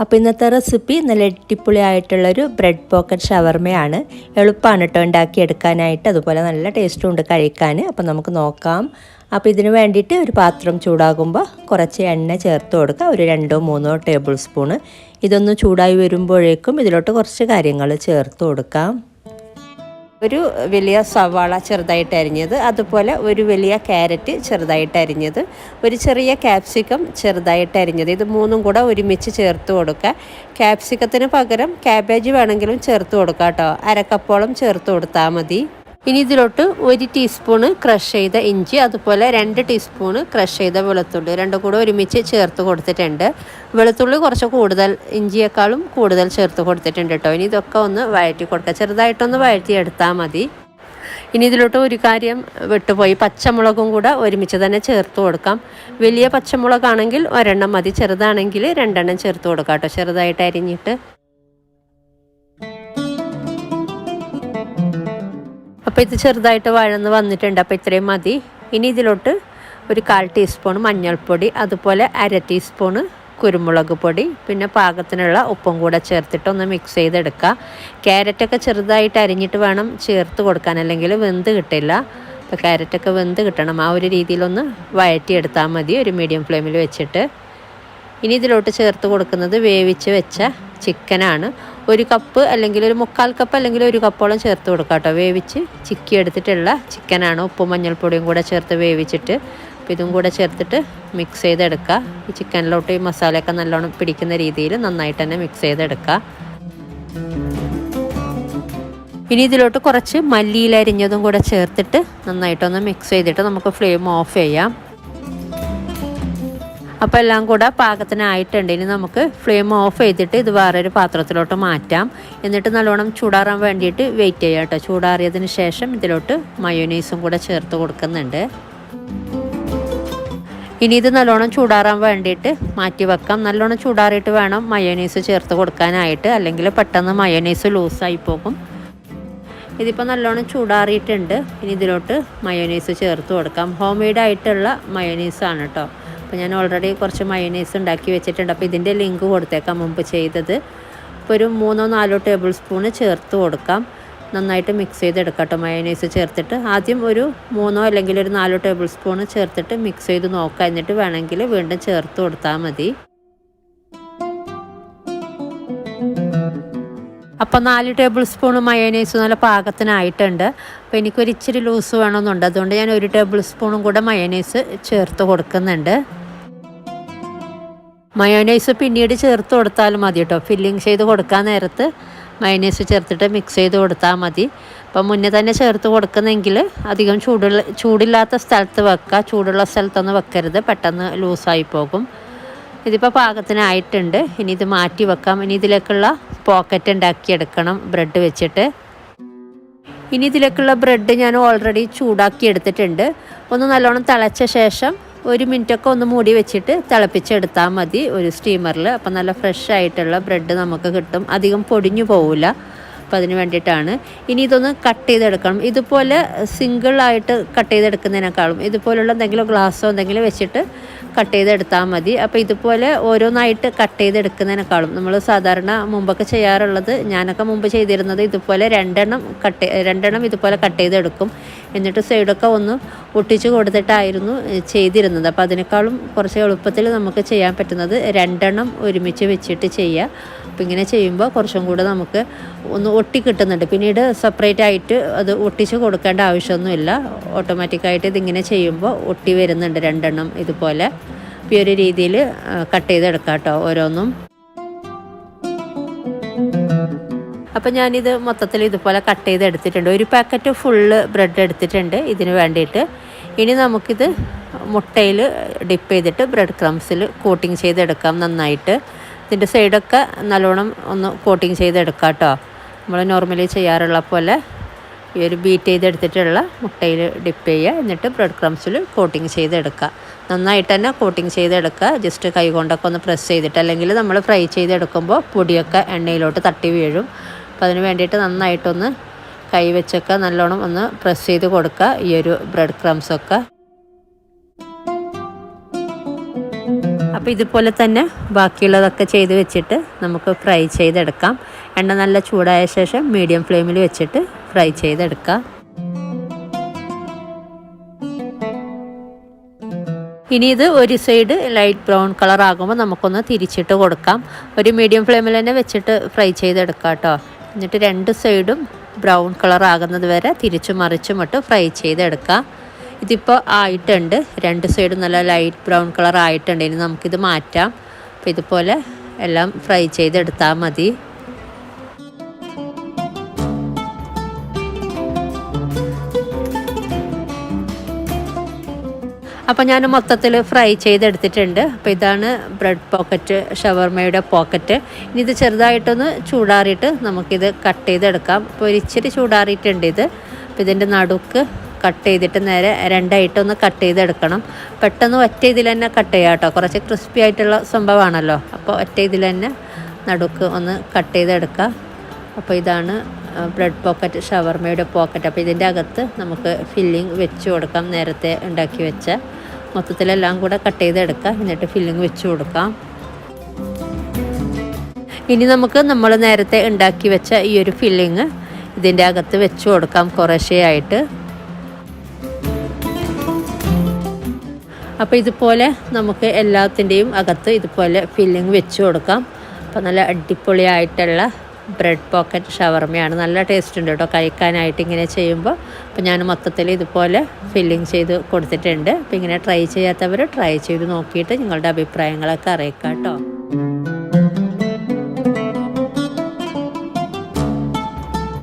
അപ്പോൾ ഇന്നത്തെ റെസിപ്പി നല്ല അടിപൊളിയായിട്ടുള്ളൊരു ബ്രെഡ് പോക്കറ്റ് ഷവർമയാണ്. എളുപ്പമാണ് കേട്ടോ ഉണ്ടാക്കിയെടുക്കാനായിട്ട്. അതുപോലെ നല്ല ടേസ്റ്റും ഉണ്ട് കഴിക്കാൻ. അപ്പോൾ നമുക്ക് നോക്കാം. അപ്പോൾ ഇതിന് വേണ്ടിയിട്ട് ഒരു പാത്രം ചൂടാകുമ്പോൾ കുറച്ച് എണ്ണ ചേർത്ത് കൊടുക്കുക. ഒരു രണ്ടോ മൂന്നോ ടേബിൾ സ്പൂണ്. ഇതൊന്ന് ചൂടായി വരുമ്പോഴേക്കും ഇതിലോട്ട് കുറച്ച് കാര്യങ്ങൾ ചേർത്ത് കൊടുക്കാം. ഒരു വലിയ സവാള ചെറുതായിട്ട് അരിഞ്ഞത് അതുപോലെ ഒരു വലിയ ക്യാരറ്റ് ചെറുതായിട്ട് അരിഞ്ഞത് ഒരു ചെറിയ ക്യാപ്സിക്കം ചെറുതായിട്ട് അരിഞ്ഞത്. ഇത് മൂന്നും കൂടെ ഒരുമിച്ച് ചേർത്ത് കൊടുക്കുക. ക്യാപ്സിക്കത്തിന് പകരം ക്യാബേജ് വേണമെങ്കിലും ചേർത്ത് കൊടുക്കാം കേട്ടോ. അരക്കപ്പോളം ചേർത്ത് കൊടുത്താൽ മതി. ഇനി ഇതിലോട്ട് ഒരു ടീസ്പൂണ് ക്രഷ് ചെയ്ത ഇഞ്ചി അതുപോലെ രണ്ട് ടീസ്പൂണ് ക്രഷ് ചെയ്ത വെളുത്തുള്ളി രണ്ടും കൂടെ ഒരുമിച്ച് ചേർത്ത് കൊടുത്തിട്ടുണ്ട്. വെളുത്തുള്ളി കുറച്ച് കൂടുതൽ ഇഞ്ചിയേക്കാളും കൂടുതൽ ചേർത്ത് കൊടുത്തിട്ടുണ്ട് കേട്ടോ ഇനി ഇതൊക്കെ ഒന്ന് വഴറ്റി കൊടുക്കുക ചെറുതായിട്ടൊന്ന് വഴറ്റി എടുത്താൽ മതി. ഇനി ഇതിലോട്ട് ഒരു കാര്യം വിട്ടുപോയി. പച്ചമുളകും കൂടെ ഒരുമിച്ച് തന്നെ ചേർത്ത് കൊടുക്കാം. വലിയ പച്ചമുളകാണെങ്കിൽ ഒരെണ്ണം മതി. ചെറുതാണെങ്കിൽ രണ്ടെണ്ണം ചേർത്ത് കൊടുക്കാം കേട്ടോ ചെറുതായിട്ട് അരിഞ്ഞിട്ട്. അപ്പോൾ ഇത് ചെറുതായിട്ട് വഴന്ന് വന്നിട്ടുണ്ട്. അപ്പോൾ ഇത്രയും മതി. ഇനി ഇതിലോട്ട് ഒരു കാൽ ടീസ്പൂൺ മഞ്ഞൾപ്പൊടി അതുപോലെ അര ടീസ്പൂൺ കുരുമുളക് പൊടി പിന്നെ പാകത്തിനുള്ള ഉപ്പും കൂടെ ചേർത്തിട്ട് ഒന്ന് മിക്സ് ചെയ്തെടുക്കുക. ക്യാരറ്റൊക്കെ ചെറുതായിട്ട് അരിഞ്ഞിട്ട് വേണം ചേർത്ത് കൊടുക്കാൻ അല്ലെങ്കിൽ വെന്ത് കിട്ടില്ല. അപ്പോൾ ക്യാരറ്റൊക്കെ വെന്ത് കിട്ടണം. ആ ഒരു രീതിയിലൊന്ന് വഴറ്റിയെടുത്താൽ മതി ഒരു മീഡിയം ഫ്ലെയിമിൽ വെച്ചിട്ട്. ഇനി ഇതിലോട്ട് ചേർത്ത് കൊടുക്കുന്നത് വേവിച്ച് വെച്ച ചിക്കനാണ് ഒരു കപ്പ് അല്ലെങ്കിൽ ഒരു മുക്കാൽ കപ്പ് അല്ലെങ്കിൽ ഒരു കപ്പോളം ചേർത്ത് കൊടുക്കുക കേട്ടോ. വേവിച്ച് ചിക്കി എടുത്തിട്ടുള്ള ചിക്കനാണ്. ഉപ്പും മഞ്ഞൾപ്പൊടിയും കൂടെ ചേർത്ത് വേവിച്ചിട്ട് അപ്പോൾ ഇതും കൂടെ ചേർത്തിട്ട് മിക്സ് ചെയ്തെടുക്കുക. ഈ ചിക്കനിലോട്ട് ഈ മസാലയൊക്കെ നല്ലോണം പിടിക്കുന്ന രീതിയിൽ നന്നായിട്ട് തന്നെ മിക്സ് ചെയ്തെടുക്കുക. ഇനി ഇതിലോട്ട് കുറച്ച് മല്ലിയിലരിഞ്ഞതും കൂടെ ചേർത്തിട്ട് നന്നായിട്ടൊന്ന് മിക്സ് ചെയ്തിട്ട് നമുക്ക് ഫ്ലെയിം ഓഫ് ചെയ്യാം. അപ്പോൾ എല്ലാം കൂടെ പാകത്തിനായിട്ടുണ്ട്. ഇനി നമുക്ക് ഫ്ലെയിം ഓഫ് ചെയ്തിട്ട് ഇത് വേറൊരു പാത്രത്തിലോട്ട് മാറ്റാം. എന്നിട്ട് നല്ലോണം ചൂടാറാൻ വേണ്ടിയിട്ട് വെയിറ്റ് ചെയ്യാം കേട്ടോ. ചൂടാറിയതിന് ശേഷം ഇതിലോട്ട് മയോനൈസും കൂടെ ചേർത്ത് കൊടുക്കുന്നുണ്ട്. ഇനി ഇത് നല്ലോണം ചൂടാറാൻ വേണ്ടിയിട്ട് മാറ്റി വെക്കാം. നല്ലോണം ചൂടാറിയിട്ട് വേണം മയോനൈസ് ചേർത്ത് കൊടുക്കാനായിട്ട്. അല്ലെങ്കിൽ പെട്ടെന്ന് മയോനൈസ് ലൂസായി പോകും ഇതിപ്പോൾ നല്ലോണം ചൂടാറിയിട്ടുണ്ട്. ഇനി ഇതിലോട്ട് മയോനൈസ് ചേർത്ത് കൊടുക്കാം. ഹോം മെയ്ഡ് ആയിട്ടുള്ള മയോനൈസ് ആണ് കേട്ടോ. അപ്പോൾ ഞാൻ ഓൾറെഡി കുറച്ച് മയണൈസ് ഉണ്ടാക്കി വെച്ചിട്ടുണ്ട്. അപ്പോൾ ഇതിന്റെ ലിങ്ക് കൊടുത്തേക്കാം മുമ്പ് ചെയ്തത്. അപ്പോൾ ഒരു മൂന്നോ നാലോ ടേബിൾ സ്പൂണ് ചേർത്ത് കൊടുക്കാം. നന്നായിട്ട് മിക്സ് ചെയ്തെടുക്കാം കേട്ടോ മയോനൈസ് ചേർത്തിട്ട്. ആദ്യം ഒരു മൂന്നോ അല്ലെങ്കിൽ ഒരു നാലോ ടേബിൾ സ്പൂണ് ചേർത്തിട്ട് മിക്സ് ചെയ്ത് നോക്കാം. എന്നിട്ട് വേണമെങ്കിൽ വീണ്ടും ചേർത്ത് കൊടുത്താൽ മതി. അപ്പോൾ നാല് ടേബിൾ സ്പൂൺ മയോനൈസ് നല്ല പാകത്തിനായിട്ടുണ്ട്. അപ്പോൾ എനിക്കൊരു ഇച്ചിരി ലൂസ് വേണമെന്നുണ്ട്. അതുകൊണ്ട് ഞാൻ ഒരു ടേബിൾ സ്പൂണും കൂടെ മയോനൈസ് ചേർത്ത് കൊടുക്കുന്നുണ്ട്. മയോനൈസ് പിന്നീട് ചേർത്ത് കൊടുത്താൽ മതി കേട്ടോ. ഫില്ലിങ് ചെയ്ത് കൊടുക്കാൻ നേരത്ത് മയോനൈസ് ചേർത്തിട്ട് മിക്സ് ചെയ്ത് കൊടുത്താൽ മതി. അപ്പം മുന്നേ തന്നെ ചേർത്ത് കൊടുക്കുന്നെങ്കിൽ അധികം ചൂടുള്ള ചൂടില്ലാത്ത സ്ഥലത്ത് വെക്കുക. ചൂടുള്ള സ്ഥലത്തൊന്നും വെക്കരുത്. പെട്ടെന്ന് ലൂസായി പോകും. ഇതിപ്പോൾ പാകത്തിനായിട്ടുണ്ട്. ഇനി ഇത് മാറ്റി വെക്കാം. ഇനി ഇതിലേക്കുള്ള പോക്കറ്റ് ഉണ്ടാക്കിയെടുക്കണം. ബ്രെഡ് വെച്ചിട്ട്. ഇനി ഇതിലേക്കുള്ള ബ്രെഡ് ഞാൻ ഓൾറെഡി ചൂടാക്കി എടുത്തിട്ടുണ്ട്. ഒന്ന് നല്ലോണം തിളച്ച ശേഷം ഒരു മിനിറ്റൊക്കെ ഒന്ന് മൂടി വെച്ചിട്ട് തിളപ്പിച്ചെടുത്താൽ മതി ഒരു സ്റ്റീമറിൽ അപ്പം നല്ല ഫ്രഷ് ആയിട്ടുള്ള ബ്രെഡ് നമുക്ക് കിട്ടും. അധികം പൊടിഞ്ഞു പോവില്ല അപ്പോൾ അതിന് വേണ്ടിയിട്ടാണ്. ഇനി ഇതൊന്ന് കട്ട് ചെയ്തെടുക്കണം. ഇതുപോലെ സിംഗിളായിട്ട് കട്ട് ചെയ്തെടുക്കുന്നതിനേക്കാളും ഇതുപോലുള്ള എന്തെങ്കിലും ഗ്ലാസ്സോ എന്തെങ്കിലും വെച്ചിട്ട് കട്ട് ചെയ്തെടുത്താൽ മതി. അപ്പോൾ ഇതുപോലെ ഓരോന്നായിട്ട് കട്ട് ചെയ്തെടുക്കുന്നതിനേക്കാളും നമ്മൾ സാധാരണ മുമ്പൊക്കെ ചെയ്യാറുള്ളത് ഞാനൊക്കെ മുമ്പ് ചെയ്തിരുന്നത് ഇതുപോലെ രണ്ടെണ്ണം കട്ട് രണ്ടെണ്ണം ഇതുപോലെ കട്ട് ചെയ്തെടുക്കും. എന്നിട്ട് സൈഡൊക്കെ ഒന്ന് ഒട്ടിച്ചു കൊടുത്തിട്ടായിരുന്നു ചെയ്തിരുന്നത്. അപ്പോൾ അതിനേക്കാളും കുറച്ച് എളുപ്പത്തിൽ നമുക്ക് ചെയ്യാൻ പറ്റുന്നത് രണ്ടെണ്ണം ഒരുമിച്ച് വെച്ചിട്ട് ചെയ്യുക. അപ്പോൾ ഇങ്ങനെ ചെയ്യുമ്പോൾ കുറച്ചും കൂടെ നമുക്ക് ഒന്ന് ഒട്ടി കിട്ടുന്നുണ്ട്. പിന്നീട് സെപ്പറേറ്റ് ആയിട്ട് അത് ഒട്ടിച്ച് കൊടുക്കേണ്ട ആവശ്യമൊന്നുമില്ല. ഓട്ടോമാറ്റിക്കായിട്ട് ഇതിങ്ങനെ ചെയ്യുമ്പോൾ ഒട്ടി വരുന്നുണ്ട് രണ്ടെണ്ണം ഇതുപോലെ. ഈ ഒരു രീതിയിൽ കട്ട് ചെയ്തെടുക്കാം കേട്ടോ ഓരോന്നും. അപ്പം ഞാനിത് മൊത്തത്തിൽ ഇതുപോലെ കട്ട് ചെയ്ത് എടുത്തിട്ടുണ്ട് ഒരു പാക്കറ്റ് ഫുള്ള് ബ്രെഡ് എടുത്തിട്ടുണ്ട് ഇതിന് വേണ്ടിയിട്ട്. ഇനി നമുക്കിത് മുട്ടയിൽ ഡിപ്പ് ചെയ്തിട്ട് ബ്രെഡ് ക്രംസിൽ കോട്ടിങ് ചെയ്തെടുക്കാം നന്നായിട്ട്. ഇതിന്റെ സൈഡൊക്കെ നല്ലോണം ഒന്ന് കോട്ടിങ് ചെയ്തെടുക്കാം കേട്ടോ നമ്മൾ നോർമലി ചെയ്യാറുള്ള പോലെ ഈ ഒരു ബീറ്റ് ചെയ്തെടുത്തിട്ടുള്ള മുട്ടയിൽ ഡിപ്പ് ചെയ്യുക. എന്നിട്ട് ബ്രെഡ് ക്രംസിൽ കോട്ടിങ് ചെയ്തെടുക്കുക. നന്നായിട്ട് തന്നെ കോട്ടിങ് ചെയ്തെടുക്കുക. ജസ്റ്റ് കൈ കൊണ്ടൊക്കെ ഒന്ന് പ്രസ് ചെയ്തിട്ട് അല്ലെങ്കിൽ നമ്മൾ ഫ്രൈ ചെയ്തെടുക്കുമ്പോൾ പൊടിയൊക്കെ എണ്ണയിലോട്ട് തട്ടി വീഴും. അപ്പോൾ അതിന് വേണ്ടിയിട്ട് നന്നായിട്ടൊന്ന് കൈ വെച്ചൊക്കെ നല്ലോണം ഒന്ന് പ്രസ് ചെയ്ത് കൊടുക്കുക. ഈ ഒരു ബ്രെഡ് ക്രംസൊക്കെ അപ്പോൾ ഇതുപോലെ തന്നെ ബാക്കിയുള്ളതൊക്കെ ചെയ്ത് വെച്ചിട്ട് നമുക്ക് ഫ്രൈ ചെയ്തെടുക്കാം. എണ്ണ നല്ല ചൂടായ ശേഷം മീഡിയം ഫ്ലെയിമിൽ വെച്ചിട്ട് ഫ്രൈ ചെയ്തെടുക്കാം. ഇനി ഇത് ഒരു സൈഡ് ലൈറ്റ് ബ്രൗൺ കളർ ആകുമ്പോൾ നമുക്കൊന്ന് തിരിച്ചിട്ട് കൊടുക്കാം. ഒരു മീഡിയം ഫ്ലെയിമിൽ തന്നെ വെച്ചിട്ട് ഫ്രൈ ചെയ്തെടുക്കാം കേട്ടോ. എന്നിട്ട് രണ്ട് സൈഡും ബ്രൗൺ കളർ ആകുന്നത് വരെ തിരിച്ചും മറിച്ചും ഇട്ട് ഫ്രൈ ചെയ്തെടുക്കാം. ഇതിപ്പോൾ ആയിട്ടുണ്ട്. രണ്ട് സൈഡും നല്ല ലൈറ്റ് ബ്രൗൺ കളർ ആയിട്ടുണ്ട്. ഇനി നമുക്കിത് മാറ്റാം. അപ്പോൾ ഇതുപോലെ എല്ലാം ഫ്രൈ ചെയ്തെടുത്താൽ മതി. അപ്പോൾ ഞാൻ മൊത്തത്തിൽ ഫ്രൈ ചെയ്തെടുത്തിട്ടുണ്ട്. അപ്പോൾ ഇതാണ് ബ്രെഡ് പോക്കറ്റ് ഷവർമയുടെ പോക്കറ്റ് ഇനി ഇത് ചെറുതായിട്ടൊന്ന് ചൂടാറിയിട്ട് നമുക്കിത് കട്ട് ചെയ്തെടുക്കാം. അപ്പോൾ ഒരു ഇച്ചിരി ചൂടാറിയിട്ടുണ്ട് ഇത്. അപ്പോൾ ഇതിന്റെ നടുക്ക് കട്ട് ചെയ്തിട്ട് നേരെ രണ്ടായിട്ടൊന്ന് കട്ട് ചെയ്തെടുക്കണം. പെട്ടെന്ന് ഒറ്റ ഇതിൽ തന്നെ കട്ട് ചെയ്യാം കേട്ടോ. കുറച്ച് ക്രിസ്പി ആയിട്ടുള്ള സംഭവമാണല്ലോ. അപ്പോൾ ഒറ്റ ഇതിൽ തന്നെ നടുക്ക് ഒന്ന് കട്ട് ചെയ്തെടുക്കുക അപ്പോൾ ഇതാണ് ബ്രെഡ് പോക്കറ്റ് ഷവർമയുടെ പോക്കറ്റ്. അപ്പോൾ ഇതിന്റെ അകത്ത് നമുക്ക് ഫില്ലിങ് വെച്ച് കൊടുക്കാം. നേരത്തെ ഉണ്ടാക്കി വെച്ച മൊത്തത്തിലെല്ലാം കൂടെ കട്ട് ചെയ്തെടുക്കാം. എന്നിട്ട് ഫില്ലിങ് വെച്ച് കൊടുക്കാം. ഇനി നമുക്ക് നമ്മൾ നേരത്തെ ഉണ്ടാക്കി വെച്ച ഈ ഒരു ഫില്ലിങ് ഇതിന്റെ അകത്ത് വെച്ച് കൊടുക്കാം കുറേശ്ശെയായിട്ട്. അപ്പോൾ ഇതുപോലെ നമുക്ക് എല്ലാത്തിന്റെയും അകത്ത് ഇതുപോലെ ഫില്ലിങ് വെച്ച് കൊടുക്കാം. അപ്പോൾ നല്ല അടിപൊളിയായിട്ടുള്ള ബ്രെഡ് പോക്കറ്റ് ഷവർമയാണ് നല്ല ടേസ്റ്റ് ഉണ്ട് കേട്ടോ കഴിക്കാനായിട്ട് ഇങ്ങനെ ചെയ്യുമ്പോൾ അപ്പോൾ ഞാൻ മൊത്തത്തിൽ ഇതുപോലെ ഫില്ലിങ് ചെയ്ത് കൊടുത്തിട്ടുണ്ട്. അപ്പോൾ ഇങ്ങനെ ട്രൈ ചെയ്യാത്തവർ ട്രൈ ചെയ്ത് നോക്കിയിട്ട് നിങ്ങളുടെ അഭിപ്രായങ്ങളൊക്കെ അറിയിക്കാം കേട്ടോ